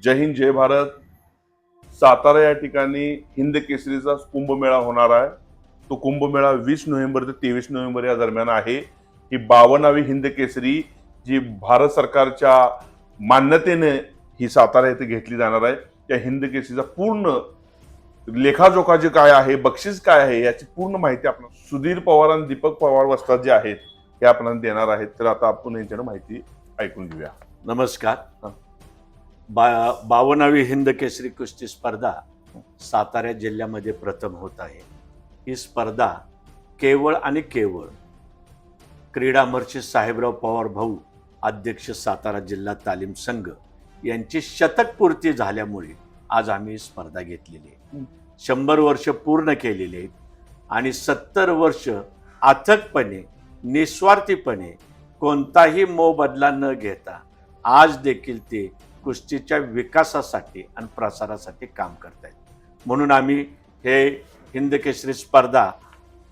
जय हिंद जय भारत. सातारा या ठिकाणी हिंद केसरीचा कुंभमेळा होणार आहे. तो कुंभमेळा वीस नोव्हेंबर ते तेवीस नोव्हेंबर या दरम्यान आहे. ही बावन्नावी हिंद केसरी जी भारत सरकारच्या मान्यतेने ही सातारा येथे घेतली जाणार आहे. त्या हिंद केसरीचा पूर्ण लेखाजोखा जे काय आहे बक्षीस काय आहे याची पूर्ण माहिती आपण सुधीर पवार आणि दीपक पवार वस्ताद जे आहेत हे आपल्याला देणार आहेत. तर आता आपण यांच्याकडे माहिती ऐकून घेऊया. नमस्कार. बा बावन्नावी हिंद केसरी कुस्ती स्पर्धा सातारा जिल्ह्यामध्ये प्रथम होत आहे ही स्पर्धा केवळ आणि केवळ क्रीडामर्ची साहेबराव पवार भाऊ अध्यक्ष सातारा जिल्हा तालीम संघ यांची शतकपूर्ती झाल्यामुळे आज आम्ही स्पर्धा घेतलेली आहे. शंभर वर्ष पूर्ण केलेली आहेत आणि सत्तर वर्ष अथकपणे निस्वार्थीपणे कोणताही मोबदला न घेता आज देखील ते कुस्तीच्या विकासासाठी आणि प्रसारासाठी काम करत आहेत म्हणून आम्ही हे हिंद केसरी स्पर्धा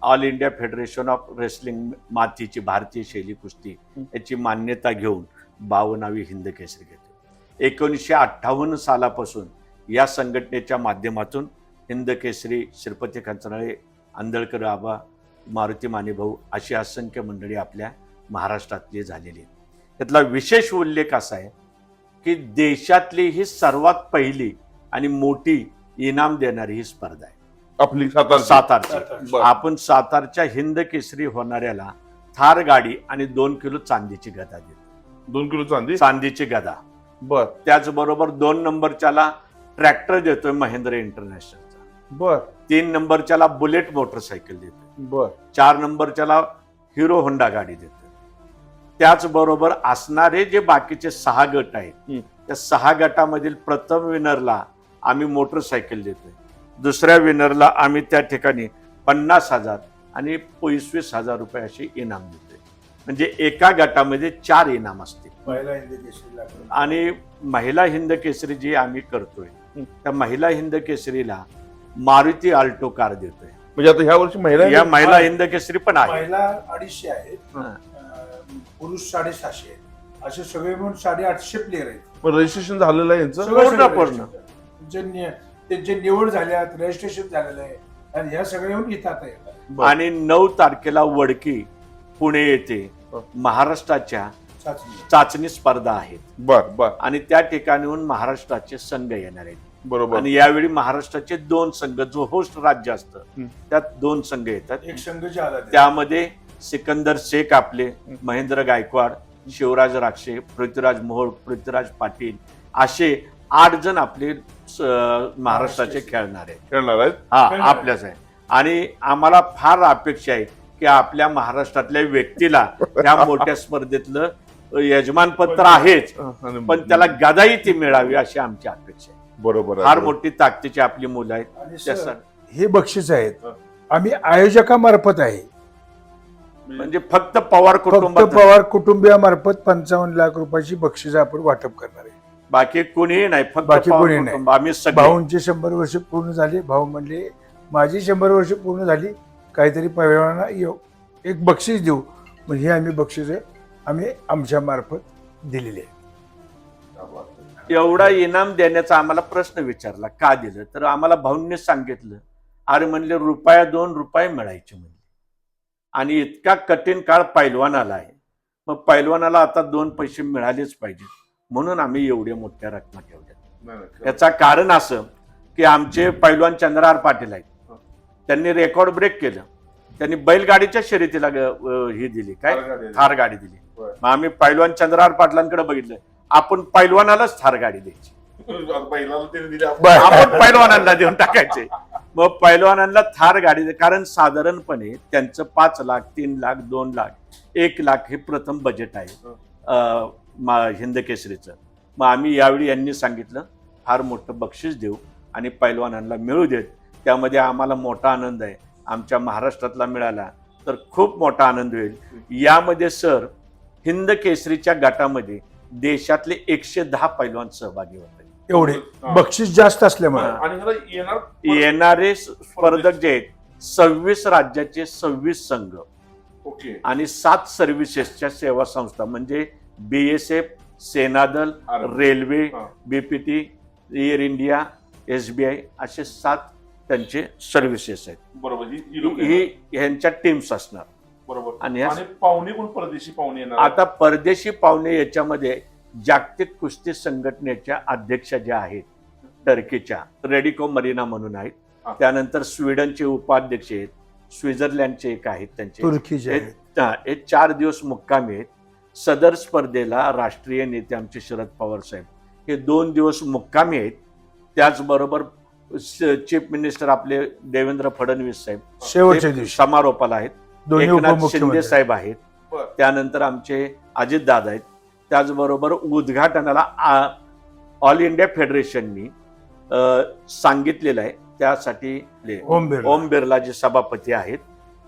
All India Federation of Wrestling मातीची भारतीय शैली कुस्ती याची मान्यता घेऊन बावनावी हिंद केसरी घेतो एकोणीसशे अठ्ठावन्न सालापासून या संघटनेच्या माध्यमातून हिंद केसरी श्रीपती कंचनाळे आंदळकर आबा मारुती मानेभाऊ अशी असंख्य मंडळी आपल्या महाराष्ट्रातली झालेली आहेत. त्यातला विशेष उल्लेख असा आहे की देशातली ही सर्वात पहिली आणि मोठी इनाम देणारी ही स्पर्धा आहे. आपली सातारा सातारची. आपण सातारच्या हिंद केसरी होणाऱ्याला थार गाडी आणि दोन किलो चांदीची गदा देतो. दोन किलो चांदी? चांदीची गदा. बर. त्याचबरोबर दोन नंबरच्याला ट्रॅक्टर देतोय महेंद्र इंटरनॅशनलचा. बर. तीन नंबरच्याला बुलेट मोटरसायकल देतोय. बर. चार नंबरच्याला हिरो होंडा गाडी देतोय. त्याचबरोबर असणारे जे बाकीचे सहा गट आहेत हं. त्या सहा गटामधील प्रथम विनरला आम्ही मोटरसायकल देतोय. दुसऱ्या विनरला आम्ही त्या ठिकाणी पन्नास हजार आणि पंचवीस हजार रुपये असे इनाम देतोय. म्हणजे एका गटामध्ये चार इनाम असतील. महिला हिंदी केसरीला आणि महिला हिंद केसरी जी आम्ही करतोय हं. त्या महिला हिंद केसरीला मारुती आल्टो कार देतोय. म्हणजे आता ह्या वर्षी महिला या महिला हिंद केसरी पण आहे. महिला अडीचशे आहेत. पुरुष साडेसहाशे आहेत. असे सगळे मिळून साडेआठशे प्लेअर आहेत. रजिस्ट्रेशन झालेलं आहे यांचं? सगळं- registration. जे नि- त्यांचे निवड झाल्यात रजिस्ट्रेशन झालेलं आहे. आणि ह्या सगळ्या येऊन इथं आता येतात. बर. आणि नऊ तारखेला वडकी पुणे येथे हं. महाराष्ट्राच्या चाचणी. चाचणी स्पर्धा आहेत बर बर. आणि त्या ठिकाणाहून महाराष्ट्राचे संघ येणार आहेत. बरोबर. आणि यावेळी महाराष्ट्राचे दोन संघ जो होस्ट राज्य असतं हं. त्यात दोन संघ येतात. एक संघ जे आला. त्यामध्ये सिकंदर शेख आपले महेंद्र गायकवाड शिवराज राक्षे पृथ्वीराज मोहोळ पृथ्वीराज पाटील असे आठ जण आपले महाराष्ट्राचे खेळणार. आहेत. खेळणार आहेत. हा. आपल्याच आहे. आणि आम्हाला फार अपेक्षा आहे की आपल्या महाराष्ट्रातल्या व्यक्तीला त्या मोठ्या स्पर्धेतलं यजमानपत्र आहेच. पण त्याला गदाही ती मिळावी अशी आमची अपेक्षा आहे. बरोबर आहे, फार. मोठी ताकदीची आपली मुलं आहेत. हे बक्षीस आहेत. आम्ही आयोजकामार्फत आहे. म्हणजे फक्त पवार फक्त कुटुंबात पवार कुटुंबियामार्फत पंचावन्न लाख रुपयाची बक्षीस आपण वाटप करणार आहे. बाकी कोणीही नाही फक्त बाकी पवार कोणी नाही. कुटुंब आम्ही सगळे भाऊंचे शंभर वर्ष पूर्ण झाले. भाऊ म्हणले माझी शंभर वर्ष पूर्ण झाली. काहीतरी पैलवानांना येऊ एक बक्षीस देऊ. मग हे आम्ही बक्षीस आम्ही आमच्या मार्फत दिलेली आहे एवढा इनाम देण्याचा आम्हाला प्रश्न विचारला. का दिलं? तर आम्हाला भाऊंनी सांगितलं. अरे म्हणले रुपया दोन रुपये मिळायचे म्हणले. आणि इतका कठीण काळ पैलवानाला आहे. मग पैलवानाला आता दोन पैसे मिळालेच पाहिजे. म्हणून आम्ही एवढ्या मोठ्या रकमा ठेवल्या. याचा कारण असं की आमचे पैलवान चंद्रहार पाटील आहेत. त्यांनी रेकॉर्ड ब्रेक केलं. त्यांनी बैलगाडीच्या शर्यतीला ही दिली. काय? थार गाडी दिली. मग आम्ही पैलवान चंद्रहार पाटलांकडे बघितलं. आपण पैलवानालाच थार गाडी द्यायची. आपण पैलवानांना देऊन टाकायचे. मग पैलवानांना थार गाडी दे- कारण साधारणपणे त्यांचं पाच लाख तीन लाख दोन लाख एक लाख हे प्रथम बजेट आहे अं, मा- हिंद केसरीचं. मग आम्ही यावेळी यांनी सांगितलं फार मोठं बक्षीस देऊ आणि पैलवानांना मिळू देत. त्यामध्ये आम्हाला मोठा आनंद आहे. आमच्या महाराष्ट्रातला मिळाला तर खूप मोठा आनंद होईल. यामध्ये सर हिंद केसरीच्या गटामध्ये देशातले एकशे दहा पैलवान सहभागी होते एवढे. बक्षीस जास्त असल्यामुळे. आणि ह्याला येणार येणारे स्पर्धक जे आहेत सव्वीस राज्याचे सव्वीस संघ. ओके. आणि सात सर्व्हिसेसच्या सेवा संस्था म्हणजे बी एस एफ सेनादल. रेल्वे हा. BPT Air India S B I असे सात त्यांचे सर्व्हिसेस आहेत. बरोबर. ही ही लोकं ही येणार. ह्यांच्या टीम्स असणार. बरोबर. आणि आणि पाहुणे कोण? परदेशी पाहुणे येणार आता परदेशी पाहुणे याच्यामध्ये जागतिक कुस्ती संघटनेच्या अध्यक्षा ज्या आहेत टर्कीच्या रेडिको मरिना म्हणून आहेत. त्यानंतर स्वीडनचे उपाध्यक्ष आहेत स्वित्झर्लंडचे एक आहेत त्यांचे. तुर्कीचे हे आहेत. चार दिवस मुक्कामी आहेत. सदर स्पर्धेला राष्ट्रीय नेते आमचे शरद पवार साहेब. हे दोन दिवस मुक्कामी आहेत. त्याचबरोबर चीफ मिनिस्टर आपले देवेंद्र फडणवीस साहेब. दिवशी. समारोपाला आहेत. दोन्ही एकनाथ शिंदे साहेब आहेत. त्यानंतर आमचे अजित दादा आहेत. त्याचबरोबर उद्घाटनाला ऑल इंडिया फेडरेशननी सांगितलेलं आहे. त्यासाठी ले- ओम बिर्ला. जे सभापती आहेत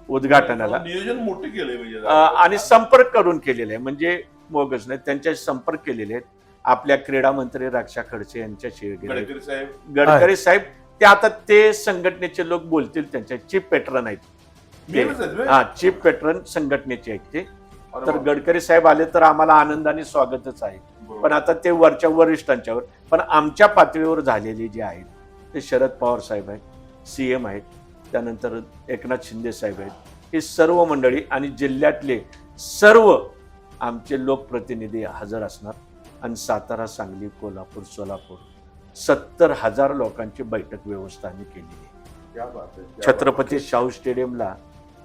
उद्घाटनाला. नियोजन मोठे केले म्हणजे. आणि संपर्क करून केलेले आहे. म्हणजे बोगस नाही त्यांच्याशी संपर्क केलेले आहेत. आपल्या क्रीडा मंत्री रक्षा खडसे यांच्याशी वगैरे. गडकरी साहेब. गडकरी साहेब ते आता ते संघटनेचे लोक बोलतील त्यांच्या चीफ पेट्रन आहेत. हा चीफ पेट्रन संघटनेचे आहेत ते. तर. गडकरी साहेब आले तर आम्हाला आनंदाने स्वागतच आहे. पण आता ते वरच्या वरिष्ठांच्यावर पण आमच्या पातळीवर झालेले जे आहेत ते शरद पवार साहेब आहेत सीएम आहेत त्यानंतर एकनाथ शिंदे साहेब आहेत ही सर्व मंडळी आणि जिल्ह्यातले सर्व आमचे लोकप्रतिनिधी हजर असणार आणि सातारा सांगली कोल्हापूर सोलापूर सत्तर हजार लोकांची बैठक व्यवस्था आम्ही केलेली आहे छत्रपती शाहू स्टेडियमला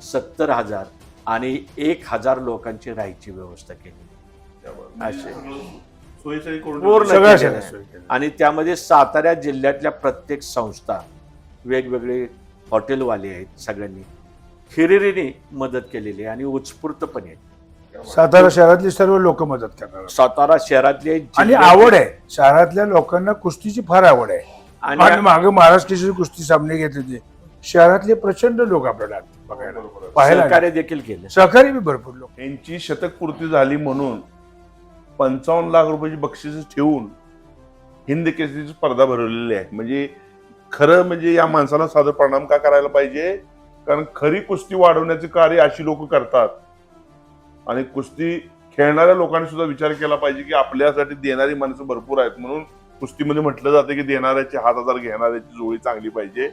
सत्तर हजार आणि एक हजार लोकांची राहायची व्यवस्था केली. असे. पूर्ण. आणि त्यामध्ये सातारा जिल्ह्यातल्या प्रत्येक संस्था वेगवेगळे हॉटेलवाले आहेत सगळ्यांनी. हिरिरीने मदत केलेली आहे आणि उत्स्फूर्तपणे. सातारा शहरातली सर्व लोक मदत करणार सातारा शहरातले आणि आवड आहे. शहरातल्या लोकांना कुस्तीची फार आवड आहे. आणि मागे महाराष्ट्र केसरी कुस्ती सामने घेतले होते. शहरातले प्रचंड लोक आपल्याला बघायला. पाहायला. सहकार्य देखील केलं. सहकारी बी भरपूर लोक. यांची शतक पूर्ती झाली म्हणून पंचावन्न लाख रुपयाची बक्षीस ठेवून हिंद केसरीची स्पर्धा भरवलेली आहे म्हणजे खरं म्हणजे या माणसाला साधं प्रणाम का करायला पाहिजे? कारण खरी कुस्ती वाढवण्याचे कार्य अशी लोक करतात. आणि कुस्ती खेळणाऱ्या लोकांनी सुद्धा विचार केला पाहिजे की आपल्यासाठी देणारी माणसं भरपूर आहेत म्हणून कुस्तीमध्ये म्हटलं जातं की देणाऱ्याची हात हजार घेणाऱ्याची जोडी चांगली पाहिजे.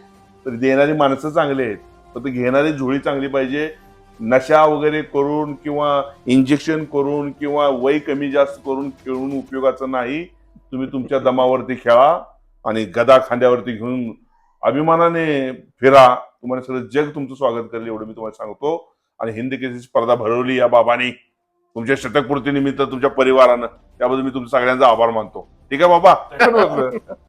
तर देणारी माणसं चांगली आहेत. फक्त घेणारी जोडी चांगली पाहिजे. नशा वगैरे करून किंवा इंजेक्शन करून किंवा वय कमी जास्त करून खेळून उपयोगाचं नाही. तुम्ही तुमच्या दमावरती खेळा आणि गदा खांद्यावरती घेऊन अभिमानाने फिरा. तुम्हाला सगळं जग तुमचं स्वागत करेल एवढं मी तुम्हाला सांगतो. आणि हिंद केसरी स्पर्धा भरवली या बाबांनी. तुमच्या शतकपूर्ती निमित्त तुमच्या परिवारानं. त्याबद्दल मी तुमच्या सगळ्यांचा आभार मानतो. ठीक आहे बाबा?